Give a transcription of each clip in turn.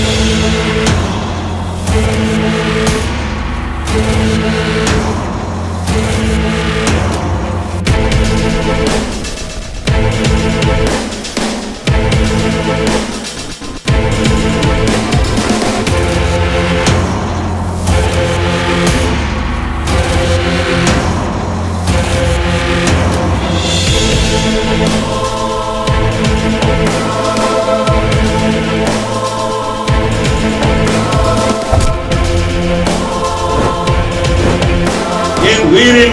Thank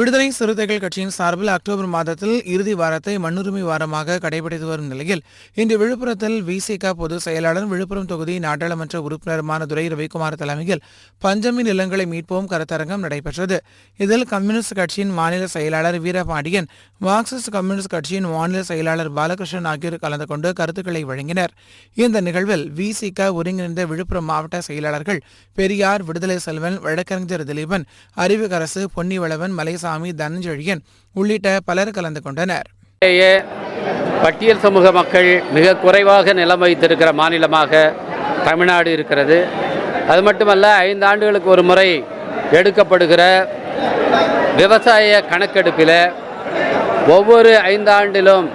விடுதலை சிறுத்தைகள் கட்சியின் சார்பில் அக்டோபர் மாதத்தில் இறுதி வாரத்தை மண்ணுரிமை வாரமாக கடைபிடித்து வரும் நிலையில் இன்று விழுப்புரத்தில் விசிக பொதுச் செயலாளர் விழுப்புரம் தொகுதி நாடாளுமன்ற உறுப்பினருமான துரை ரவிக்குமார் தலைமையில் பஞ்சமி நிலங்களை மீட்போம் கருத்தரங்கம் நடைபெற்றது. இதில் கம்யூனிஸ்ட் கட்சியின் மாநில செயலாளர் வீரபாண்டியன் மார்க்சிஸ்ட் கம்யூனிஸ்ட் கட்சியின் மாநில செயலாளர் பாலகிருஷ்ணன் ஆகியோர் கலந்து கொண்டு கருத்துக்களை வழங்கினர். இந்த நிகழ்வில் விசிக ஒருங்கிணைந்த விழுப்புரம் மாவட்ட செயலாளர்கள் பெரியார் விடுதலை செல்வன் வழக்கறிஞர் திலீபன் அறிவுக்கரசு பொன்னிவளவன் ராமசாமி தனஞ்செழியன் உள்ளிட்ட பலர் கலந்து கொண்டனர். பட்டியல் சமூக மக்கள் மிக குறைவாக நிலம் வைத்திருக்கிற மாநிலமாக தமிழ்நாடு இருக்கிறது. அது மட்டுமல்ல ஐந்து ஆண்டுகளுக்கு ஒரு முறை எடுக்கப்படுகிற விவசாய கணக்கெடுப்பில் ஒவ்வொரு ஐந்து ஆண்டிலும்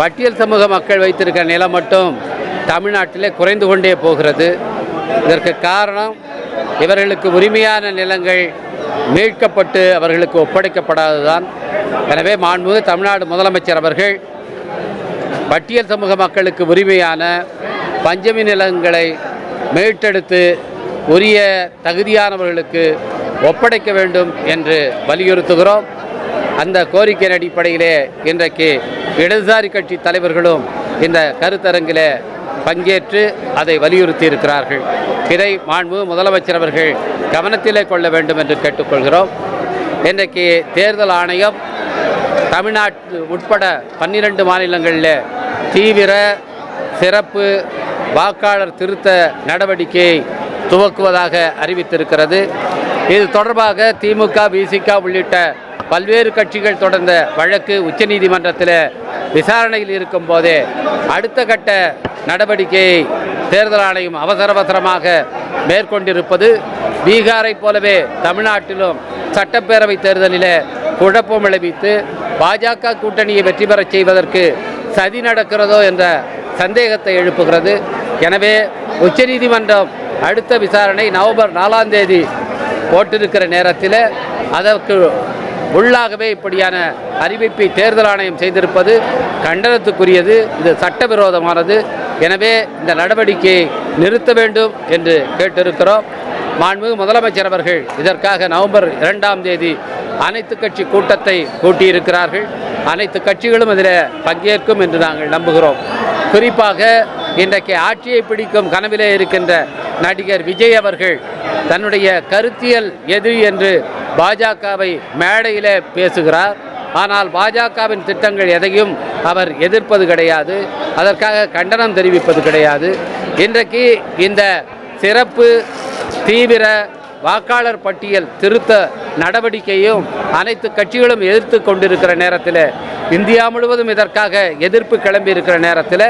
பட்டியல் சமூக மக்கள் வைத்திருக்கிற நிலம் மட்டும் தமிழ்நாட்டிலே குறைந்து கொண்டே போகிறது. இதற்கு காரணம் இவர்களுக்கு உரிமையான நிலங்கள் மீட்கப்பட்டு அவர்களுக்கு ஒப்படைக்கப்படாததுதான். எனவே மாண்புமிகு தமிழ்நாடு முதலமைச்சர் அவர்கள் பட்டியல் சமூக மக்களுக்கு உரிமையான பஞ்சமி நிலங்களை மீட்டெடுத்து உரிய தகுதியானவர்களுக்கு ஒப்படைக்க வேண்டும் என்று வலியுறுத்துகிறோம். அந்த கோரிக்கையின் அடிப்படையிலே இன்றைக்கு இடதுசாரி கட்சி தலைவர்களும் இந்த கருத்தரங்கிலே பங்கேற்று அதை வலியுறுத்தி இருக்கிறார்கள் இதை மாண்பு முதலமைச்சர் அவர்கள் கவனத்திலே கொள்ள வேண்டும் என்று கேட்டுக்கொள்கிறோம். இன்றைக்கு தேர்தல் ஆணையம் தமிழ்நாட்டு உட்பட பன்னிரண்டு மாநிலங்களில் தீவிர சிறப்பு வாக்காளர் திருத்த நடவடிக்கையை துவக்குவதாக அறிவித்திருக்கிறது. இது தொடர்பாக திமுக விசிக உள்ளிட்ட பல்வேறு கட்சிகள் தொடர்ந்த வழக்கு உச்சநீதிமன்றத்தில் விசாரணையில் இருக்கும் போதே அடுத்த கட்ட நடவடிக்கையை தேர்தல் ஆணையம் அவசர அவசரமாக மேற்கொண்டிருப்பது பீகாரை போலவே தமிழ்நாட்டிலும் சட்டப்பேரவை தேர்தலில் குழப்பம் விளைவித்து பாஜக கூட்டணியை வெற்றி பெறச் செய்வதற்கு சதி நடக்கிறதோ என்ற சந்தேகத்தை எழுப்புகிறது. எனவே உச்சநீதிமன்றம் அடுத்த விசாரணை நவம்பர் நாலாம் தேதி போட்டிருக்கிற நேரத்தில் அதற்கு உள்ளாகவே இப்படியான அறிவிப்பை தேர்தல் ஆணையம் செய்திருப்பது கண்டனத்துக்குரியது. இது சட்டவிரோதமானது. எனவே இந்த நடவடிக்கையை நிறுத்த வேண்டும் என்று கேட்டிருக்கிறோம். மாண்புமிகு முதலமைச்சர் அவர்கள் இதற்காக நவம்பர் இரண்டாம் தேதி அனைத்து கட்சி கூட்டத்தை கூட்டியிருக்கிறார்கள். அனைத்து கட்சிகளும் இதில் பங்கேற்கும் என்று நாங்கள் நம்புகிறோம். குறிப்பாக இன்றைக்கு ஆட்சியை பிடிக்கும் கனவிலே இருக்கின்ற நடிகர் விஜய் அவர்கள் தன்னுடைய கருத்தியல் எதிரி என்று பாஜகவை மேடையிலே பேசுகிறார். ஆனால் பாஜகவின் திட்டங்கள் எதையும் அவர் எதிர்ப்பது கிடையாது. அதற்காக கண்டனம் தெரிவிப்பது கிடையாது. இன்றைக்கு இந்த சிறப்பு தீவிர வாக்காளர் பட்டியல் திருத்த நடவடிக்கையும் அனைத்து கட்சிகளும் எதிர்த்து கொண்டிருக்கிற நேரத்தில் இந்தியா முழுவதும் இதற்காக எதிர்ப்பு கிளம்பி இருக்கிற நேரத்தில்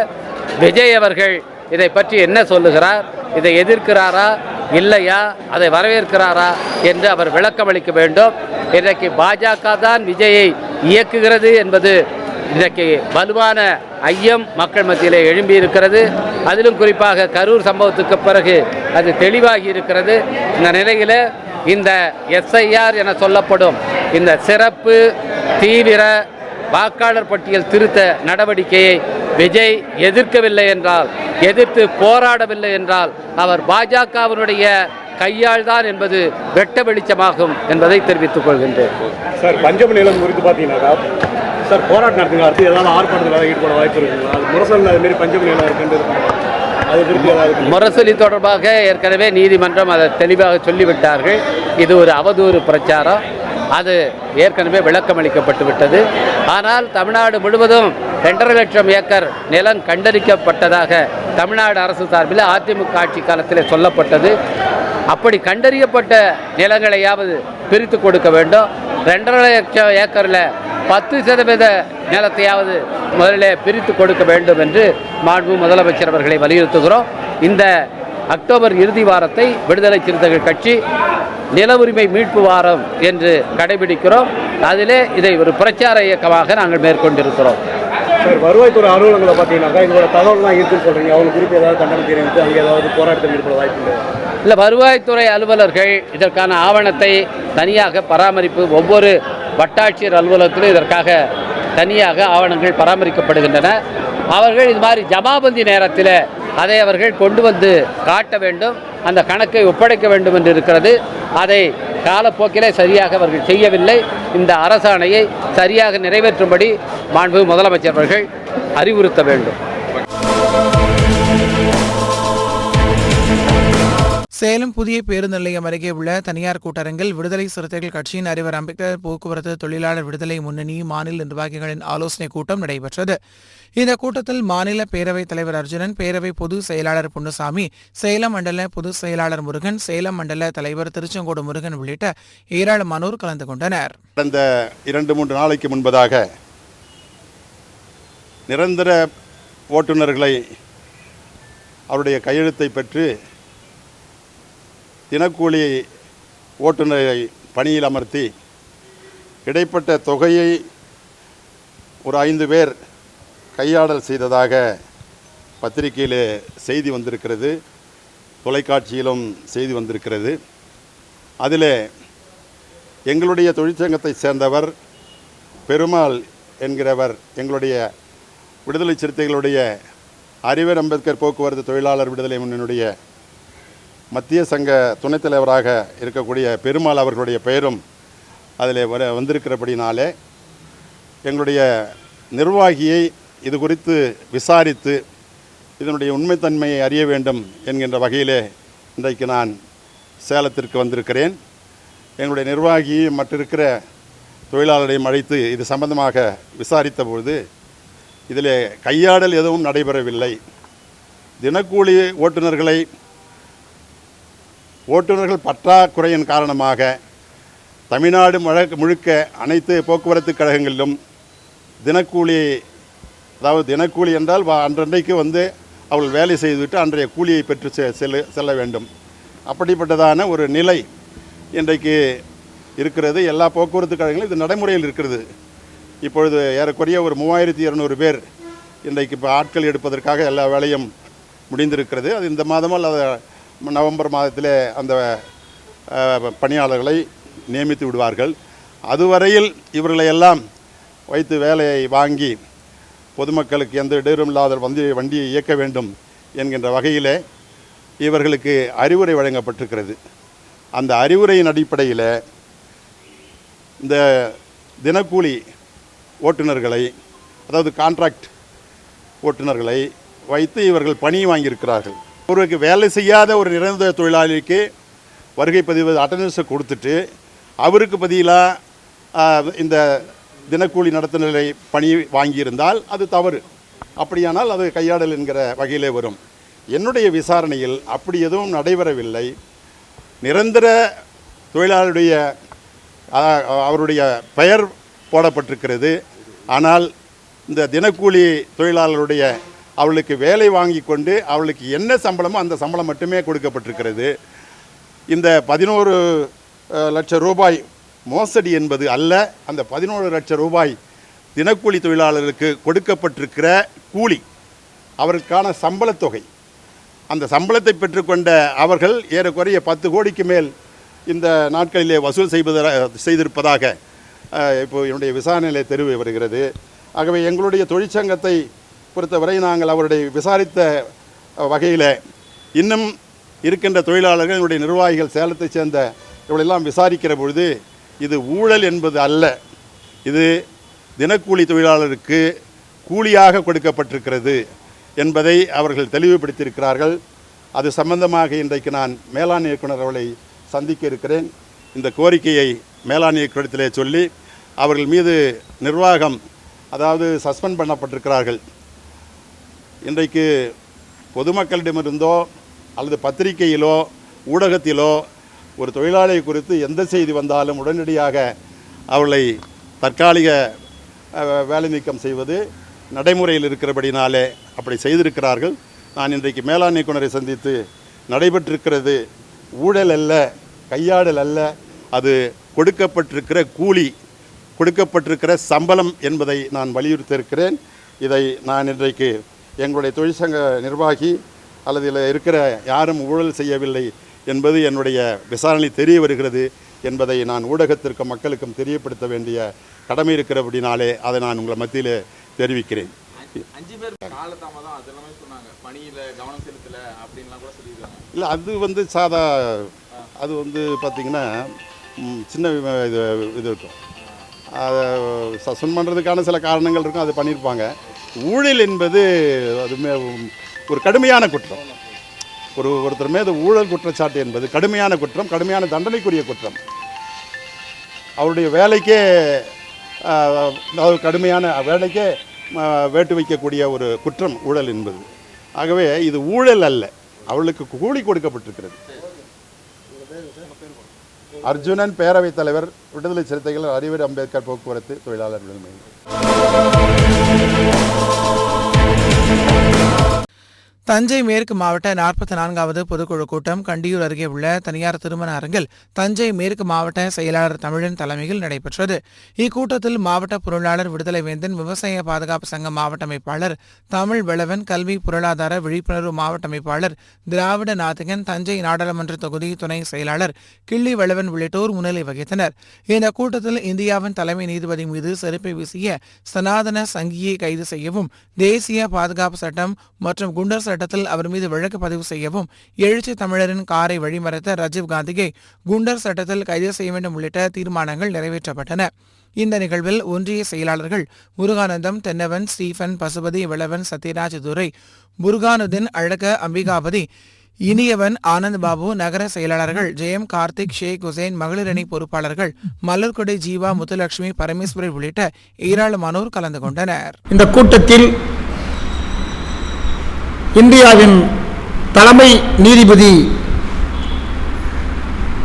விஜய் அவர்கள் இதை பற்றி என்ன சொல்லுகிறார்? இதை எதிர்க்கிறாரா? இல்லையா? அதை வரவேற்கிறாரா என்று அவர் விளக்கம் அளிக்க வேண்டும். இன்றைக்கு பாஜக தான் விஜயை இயக்குகிறது என்பது இன்றைக்கு வலுவான ஐயம் மக்கள் மத்தியிலே எழும்பி இருக்கிறது அதிலும் குறிப்பாக கரூர் சம்பவத்துக்கு பிறகு அது தெளிவாகி இருக்கிறது இந்த நிலையில் இந்த எஸ்ஐஆர் என சொல்லப்படும் இந்த சிறப்பு தீவிர வாக்காளர் பட்டியல் திருத்த நடவடிக்கையை விஜய் எதிர்க்கவில்லை என்றால் எதிர்த்து போராடவில்லை என்றால் அவர் பாஜகவினுடைய கையாள் தான் என்பது வெட்ட வெளிச்சமாகும் என்பதை தெரிவித்துக் கொள்கின்றேன். சார் பஞ்சம நிலம் குறித்து பார்த்தீங்கன்னாக்கா சார் போராட்டம் நடத்துங்க அடுத்து ஏதாவது ஆர்ப்பாட்டத்தில் ஈடுபட வாய்ப்பு இருக்குங்களா? அது முரசல் அது மாரி பஞ்சம நிலம் இருக்குன்றது முரசொலி தொடர்பாக ஏற்கனவே நீதிமன்றம் அதை தெளிவாக சொல்லிவிட்டார்கள். இது ஒரு அவதூறு பிரச்சாரம். அது ஏற்கனவே விளக்கம் அளிக்கப்பட்டு விட்டது ஆனால் தமிழ்நாடு முழுவதும் ரெண்டரை லட்சம் ஏக்கர் நிலம் கண்டறிக்கப்பட்டதாக தமிழ்நாடு அரசு சார்பில் அதிமுக ஆட்சி காலத்தில் சொல்லப்பட்டது. அப்படி கண்டறியப்பட்ட நிலங்களையாவது பிரித்து கொடுக்க வேண்டும். ரெண்டரை லட்சம் ஏக்கரில் பத்து சதவீத நிலத்தையாவது முதலில் பிரித்து கொடுக்க வேண்டும் என்று மாண்பு முதலமைச்சர் அவர்களை வலியுறுத்துகிறோம். இந்த அக்டோபர் இறுதி வாரத்தை விடுதலை சிறுத்தைகள் கட்சி நில உரிமை மீட்பு வாரம் என்று கடைபிடிக்கிறோம். அதிலே இதை ஒரு பிரச்சார இயக்கமாக நாங்கள் மேற்கொண்டிருக்கிறோம். சார் வருவாய்த்துறை அலுவலகங்களை பார்த்தீங்கன்னாக்கா இதோட தகவல்லாம் இருக்குன்னு சொல்றீங்க. அவங்க குறித்து ஏதாவது கண்டனம் தெரிவித்து அங்கே ஏதாவது போராட்டத்தில் ஈடுபட வாய்ப்பு இல்லை இல்லை வருவாய்த்துறை அலுவலர்கள் இதற்கான ஆவணத்தை தனியாக பராமரிப்பு ஒவ்வொரு வட்டாட்சியர் அலுவலகத்திலும் இதற்காக தனியாக ஆவணங்கள் பராமரிக்கப்படுகின்றன. அவர்கள் இது மாதிரி ஜமாபந்தி நேரத்தில் அதை அவர்கள் கொண்டு வந்து காட்ட வேண்டும் அந்த கணக்கை ஒப்படைக்க வேண்டும் என்று இருக்கிறது. அதை காலப்போக்கிலே சரியாக அவர்கள் செய்யவில்லை. இந்த அரசாணையை சரியாக நிறைவேற்றும்படி மாண்பு முதலமைச்சர் அவர்கள் அறிவுறுத்த வேண்டும். சேலம் புதிய பேருந்து நிலையம் அருகே உள்ள தனியார் கூட்டரங்கில் விடுதலை சிறுத்தைகள் கட்சியின் அறிவர் அம்பேத்கர் போக்குவரத்து தொழிலாளர் விடுதலை முன்னணி மாநில நிர்வாகிகளின் ஆலோசனைக் கூட்டம் நடைபெற்றது. இந்த கூட்டத்தில் மாநில பேரவைத் தலைவர் அர்ஜுனன் பேரவை பொதுச் செயலாளர் பொன்னுசாமி சேலம் மண்டல பொதுச் செயலாளர் முருகன் சேலம் மண்டல தலைவர் திருச்செங்கோடு முருகன் உள்ளிட்ட ஏராளமானோர் கலந்து கொண்டனர். கடந்த இரண்டு மூன்று நாளைக்கு முன்பதாக நிரந்தர ஓட்டுநர்களை அவருடைய கையெழுத்தை பெற்று தினக்கூலி ஓட்டுநரை பணியில் அமர்த்தி இடைப்பட்ட தொகையை ஒரு ஐந்து பேர் கையாடல் செய்ததாக பத்திரிகையில் செய்தி வந்திருக்கிறது. தொலைக்காட்சியிலும் செய்தி வந்திருக்கிறது. அதில் எங்களுடைய தொழிற்சங்கத்தை சேர்ந்தவர் பெருமாள் என்கிறவர் எங்களுடைய விடுதலை சிறுத்தைகளுடைய அறிவர் அம்பேத்கர் போக்குவரத்து தொழிலாளர் விடுதலை முன்னணியுடைய மத்திய சங்க துணைத் தலைவராக இருக்கக்கூடிய பெருமாள் அவர்களுடைய பெயரும் அதில் வர வந்திருக்கிறபடினாலே எங்களுடைய நிர்வாகியை இது குறித்து விசாரித்து இதனுடைய உண்மைத்தன்மையை அறிய வேண்டும் என்கின்ற வகையிலே இன்றைக்கு நான் சேலத்திற்கு வந்திருக்கிறேன். எங்களுடைய நிர்வாகி மற்றிருக்கிற தொழிலாளரையும் அழைத்து இது சம்பந்தமாக விசாரித்த பொழுது இதில் கையாடல் எதுவும் நடைபெறவில்லை. தினக்கூலி ஓட்டுநர்களை ஓட்டுநர்கள் பற்றாக்குறையின் காரணமாக தமிழ்நாடு முழுக்க அனைத்து போக்குவரத்து கழகங்களிலும் தினக்கூலி அதாவது தினக்கூலி என்றால் வா- அன்றன்றைக்கு வந்து அவர்கள் வேலை செய்துவிட்டு அன்றைய கூலியை பெற்று செ- செல்ல செல்ல வேண்டும். அப்படிப்பட்டதான ஒரு நிலை இன்றைக்கு இருக்கிறது. எல்லா போக்குவரத்து கழகங்களும் இது நடைமுறையில் இருக்கிறது. இப்பொழுது ஏறக்குறைய ஒரு மூவாயிரத்தி இரநூறு பேர் இன்றைக்கு இப்போ ஆட்கள் எடுப்பதற்காக எல்லா வேலையும் முடிந்திருக்கிறது. அது இந்த மாதமோ அல்லது நவம்பர் மாதத்திலே அந்த பணியாளர்களை நியமித்து விடுவார்கள். அதுவரையில் இவர்களை எல்லாம் வைத்து வேலையை வாங்கி பொதுமக்களுக்கு எந்த இடையூறும் இல்லாத வந்து வண்டியை இயக்க வேண்டும் என்கின்ற வகையிலே இவர்களுக்கு அறிவுரை வழங்கப்பட்டிருக்கிறது. அந்த அறிவுரையின் அடிப்படையில் இந்த தினக்கூலி ஓட்டுநர்களை அதாவது கான்ட்ராக்ட் ஓட்டுநர்களை வைத்து இவர்கள் பணி வாங்கியிருக்கிறார்கள். ஒருவருக்கு வேலை செய்யாத ஒரு நிரந்தர தொழிலாளிக்கு வருகை பதிவு அட்டண்டன்ஸை கொடுத்துட்டு அவருக்கு பதிலாக இந்த தினக்கூலி நடத்துனரை பணி வாங்கியிருந்தால் அது தவறு. அப்படியானால் அது கையாடல் என்கிற வகையிலே வரும். என்னுடைய விசாரணையில் அப்படி எதுவும் நடைபெறவில்லை. நிரந்தர தொழிலாளருடைய அவருடைய பெயர் போடப்பட்டிருக்கிறது. ஆனால் இந்த தினக்கூலி தொழிலாளருடைய அவளுக்கு வேலை வாங்கி கொண்டு அவளுக்கு என்ன சம்பளமோ அந்த சம்பளம் மட்டுமே கொடுக்கப்பட்டிருக்கிறது. இந்த பதினோரு லட்சம் ரூபாய் மோசடி என்பது அல்ல. அந்த பதினோரு லட்சம் ரூபாய் தினக்கூலி தொழிலாளர்களுக்கு கொடுக்கப்பட்டிருக்கிற கூலி அவருக்கான சம்பளத் தொகை. அந்த சம்பளத்தை பெற்றுக்கொண்ட அவர்கள் ஏறக்குறைய பத்து கோடிக்கு மேல் இந்த நாட்களிலே வசூல் செய்வத செய்திருப்பதாக இப்போ என்னுடைய விசாரணையிலே தெரிவு வருகிறது. ஆகவே எங்களுடைய தொழிற்சங்கத்தை பொறுத்தவரை நாங்கள் அவருடைய விசாரித்த வகையில் இன்னும் இருக்கின்ற தொழிலாளர்கள் என்னுடைய நிர்வாகிகள் சேலத்தைச் சேர்ந்த இவளெல்லாம் விசாரிக்கிற பொழுது இது ஊழல் என்பது அல்ல. இது தினக்கூலி தொழிலாளருக்கு கூலியாக கொடுக்கப்பட்டிருக்கிறது என்பதை அவர்கள் தெளிவுபடுத்தியிருக்கிறார்கள். அது சம்பந்தமாக இன்றைக்கு நான் மேலாண் இயக்குனர் அவளை சந்திக்க இருக்கிறேன். இந்த கோரிக்கையை மேலாண் இயக்குநரத்திலே சொல்லி அவர்கள் மீது நிர்வாகம் அதாவது சஸ்பெண்ட் பண்ணப்பட்டிருக்கிறார்கள். இன்றைக்கு பொதுமக்களிடமிருந்தோ அல்லது பத்திரிகையிலோ ஊடகத்திலோ ஒரு தொழிலாளி குறித்து எந்த செய்தி வந்தாலும் உடனடியாக அவளை தற்காலிக வேலை நீக்கம் செய்வது நடைமுறையில் இருக்கிறபடினாலே அப்படி செய்திருக்கிறார்கள். நான் இன்றைக்கு மேலாண் இயக்குனரை சந்தித்து நடைபெற்றிருக்கிறது ஊழல் அல்ல கையாடல் அல்ல அது கொடுக்கப்பட்டிருக்கிற கூலி கொடுக்கப்பட்டிருக்கிற சம்பளம் என்பதை நான் வலியுறுத்தியிருக்கிறேன். இதை நான் இன்றைக்கு எங்களுடைய தொழிற்சங்க நிர்வாகி அல்லது இதில் இருக்கிற யாரும் ஊழல் செய்யவில்லை என்பது என்னுடைய விசாரணை தெரிய வருகிறது என்பதை நான் ஊடகத்திற்கும் மக்களுக்கும் தெரியப்படுத்த வேண்டிய கடமை இருக்கிறபடினாலே அதை நான் உங்கள் மத்தியிலே தெரிவிக்கிறேன். இல்லை அது வந்து சாதா அது வந்து பார்த்திங்கன்னா சின்ன இது இது இருக்கும். அதை சஸ்பெண்ட் பண்ணுறதுக்கான சில காரணங்கள் இருக்கும் அது பண்ணியிருப்பாங்க. ஊழல் என்பது அது ஒரு கடுமையான குற்றம். ஒரு ஒருத்தர் மீது ஊழல் குற்றச்சாட்டு என்பது கடுமையான குற்றம் கடுமையான தண்டனைக்குரிய குற்றம். அவருடைய வேலைக்கே ஆஹ், கடுமையான வேலைக்கே வேட்டு வைக்கக்கூடிய ஒரு குற்றம் ஊழல் என்பது. ஆகவே இது ஊழல் அல்ல அவளுக்கு கூலி கொடுக்கப்பட்டிருக்கிறது. அர்ஜுனன் பேரவைத் தலைவர் விடுதலை சிறுத்தைகள் அறிவர் அம்பேத்கர் போக்குவரத்து தொழிலாளர் விடுதலை. தஞ்சை மேற்கு மாவட்ட நாற்பத்தி நான்காவது பொதுக்குழு கூட்டம் கண்டியூர் அருகே உள்ள தனியார் திருமண அரங்கில் தஞ்சை மேற்கு மாவட்ட செயலாளர் தமிழன் தலைமையில் நடைபெற்றது. இக்கூட்டத்தில் மாவட்ட பொருளாளர் விடுதலை வேந்தன் விவசாய பாதுகாப்பு சங்க மாவட்ட அமைப்பாளர் தமிழ் வெளவன் கல்வி பொருளாதார விழிப்புணர்வு மாவட்ட அமைப்பாளர் திராவிட நாத்திகன் தஞ்சை நாடாளுமன்ற தொகுதி துணை செயலாளர் கிள்ளி வெளவன் உள்ளிட்டோர் முன்னிலை வகித்தனர். இந்த கூட்டத்தில் இந்தியாவின் தலைமை நீதிபதி மீது செருப்பை வீசிய சனாதன சங்கியை கைது செய்யவும் தேசிய பாதுகாப்பு சட்டம் மற்றும் குண்டர் சட்டத்தில் அவர் மீது வழக்கு பதிவு செய்யவும் எழுச்சி தமிழரின் காரை வழிமறைத்த ராஜீவ் காந்தியை குண்டர் சட்டத்தில் கைது செய்ய வேண்டும் உள்ளிட்ட தீர்மானங்கள் நிறைவேற்றப்பட்டன. இந்த நிகழ்வில் ஒன்றிய செயலாளர்கள் முருகானந்தம் தென்னவன் ஸ்டீஃபன் பசுபதி விளவன் சத்யராஜ் துரை முருகானுதீன் அழக அம்பிகாபதி இனியவன் ஆனந்த் பாபு நகர செயலாளர்கள் ஜெயம் கார்த்திக் ஷேக் ஹுசைன் மகளிரணி பொறுப்பாளர்கள் மலர்கொடை ஜீவா முத்துலட்சுமி பரமேஸ்வரி உள்ளிட்ட ஏராளமானோர் கலந்து கொண்டனர். இந்த கூட்டத்தில் இந்தியாவின் தலைமை நீதிபதி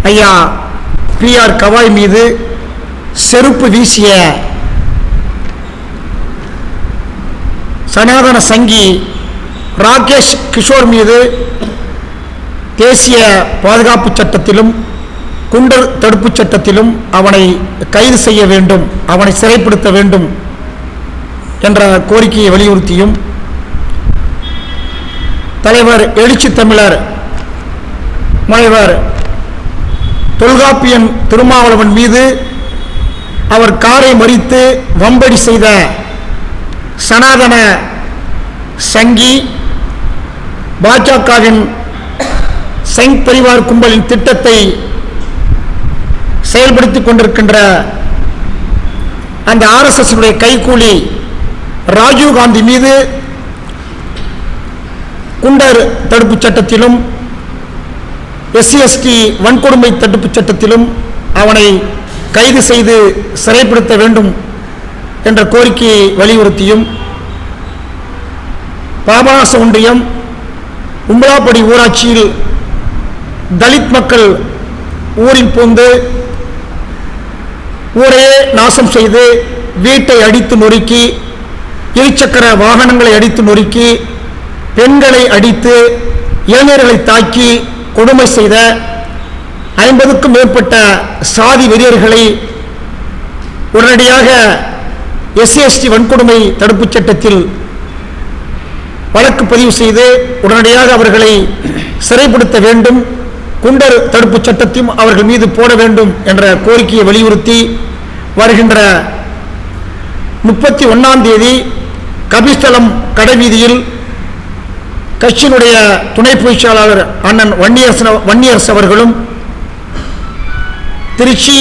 ஐயா பி ஆர் கவாய் மீது செருப்பு வீசிய சனாதன சங்கி ராகேஷ் கிஷோர் மீது தேசிய பாதுகாப்பு சட்டத்திலும் குண்டர் தடுப்புச் சட்டத்திலும் அவனை கைது செய்ய வேண்டும் அவனை சிறைப்படுத்த வேண்டும் என்ற கோரிக்கையை வலியுறுத்தியும் தலைவர் எழுச்சி தமிழர் முனைவர் தொல்காப்பியன் திருமாவளவன் மீது அவர் காரை மறித்து வம்படி செய்த சனாதன சங்கி பாஜகவின் சங் பரிவார் கும்பலின் திட்டத்தை செயல்படுத்திக் கொண்டிருக்கின்ற அந்த ஆர்எஸ்எஸ் கைகூலி கைக்கூலி ராஜீவ் காந்தி மீது குண்டர் தடுப்புச் சட்டத்திலும் எஸ்சிஎஸ்டி வன்கொடுமை தடுப்புச் சட்டத்திலும் அவனை கைது செய்து சிறைப்படுத்த வேண்டும் என்ற கோரிக்கையை வலியுறுத்தியும் பாபநாச ஒன்றியம் உம்பலாப்படி ஊராட்சியில் தலித் மக்கள் ஊரில் புகுந்து ஊரையே நாசம் செய்து வீட்டை அடித்து நொறுக்கி இருசக்கர வாகனங்களை அடித்து நொறுக்கி பெண்களை அடித்து இளைஞர்களை தாக்கி கொடுமை செய்த ஐம்பதுக்கும் மேற்பட்ட சாதி வெறியர்களை உடனடியாக எஸ்சிஎஸ்டி வன்கொடுமை தடுப்புச் சட்டத்தில் வழக்கு பதிவு செய்து உடனடியாக அவர்களை சிறைப்படுத்த வேண்டும். குண்டர் தடுப்புச் சட்டத்தையும் அவர்கள் மீது போட வேண்டும் என்ற கோரிக்கையை வலியுறுத்தி வருகின்ற முப்பத்தி ஒன்றாம் தேதி கபிஸ்தலம் கடைவீதியில் கட்சியினுடைய துணை பொதுச்செயலாளர் அண்ணன் வன்னியரசன் வன்னியரசு அவர்களும் திருச்சி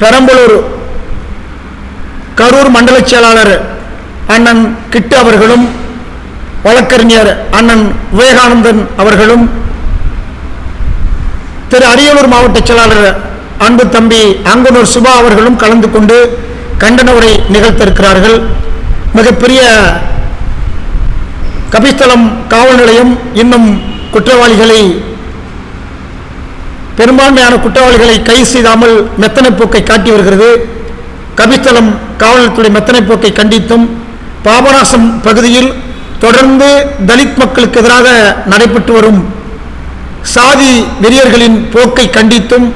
பெரம்பலூர் கரூர் மண்டல செயலாளர் அண்ணன் கிட்டு அவர்களும் வழக்கறிஞர் அண்ணன் விவேகானந்தன் அவர்களும் திரு அரியலூர் மாவட்ட செயலாளர் அன்பு தம்பி அங்குனூர் சுபா அவர்களும் கலந்து கொண்டு கண்டன உரை நிகழ்த்திருக்கிறார்கள் மிகப்பெரிய கபிஸ்தலம் காவல் நிலையம் இன்னும் குற்றவாளிகளை பெரும்பான்மையான குற்றவாளிகளை கைது செய்தாமல் மெத்தனை போக்கை காட்டி வருகிறது. கபிஸ்தலம் காவல்துறை மெத்தனை போக்கை கண்டித்தும் பாபநாசம் பகுதியில் தொடர்ந்து தலித் மக்களுக்கு எதிராக நடைபெற்று வரும் சாதி வெறியர்களின் போக்கை கண்டித்தும்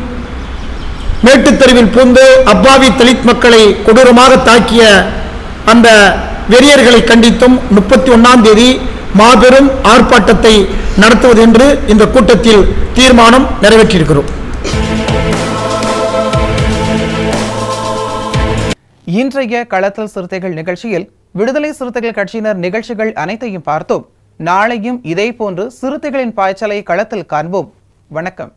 மேட்டுத் தெருவில் பூந்து அப்பாவி தலித் மக்களை கொடூரமாக தாக்கிய அந்த வெறியர்களை கண்டித்தும் முப்பத்தி ஒன்னாம் தேதி மாபெரும் ஆர்ப்பாட்டத்தை நடத்துவது என்று இந்த கூட்டத்தில் தீர்மானம் நிறைவேற்றியிருக்கிறோம். இன்றைய களத்தல் சிறுத்தைகள் நிகழ்ச்சியில் விடுதலை சிறுத்தைகள் கட்சியினர் நிகழ்ச்சிகள் அனைத்தையும் பார்த்தோம். நாளையும் இதே போன்று சிறுத்தைகளின் பாய்ச்சலை களத்தில் காண்போம். வணக்கம்.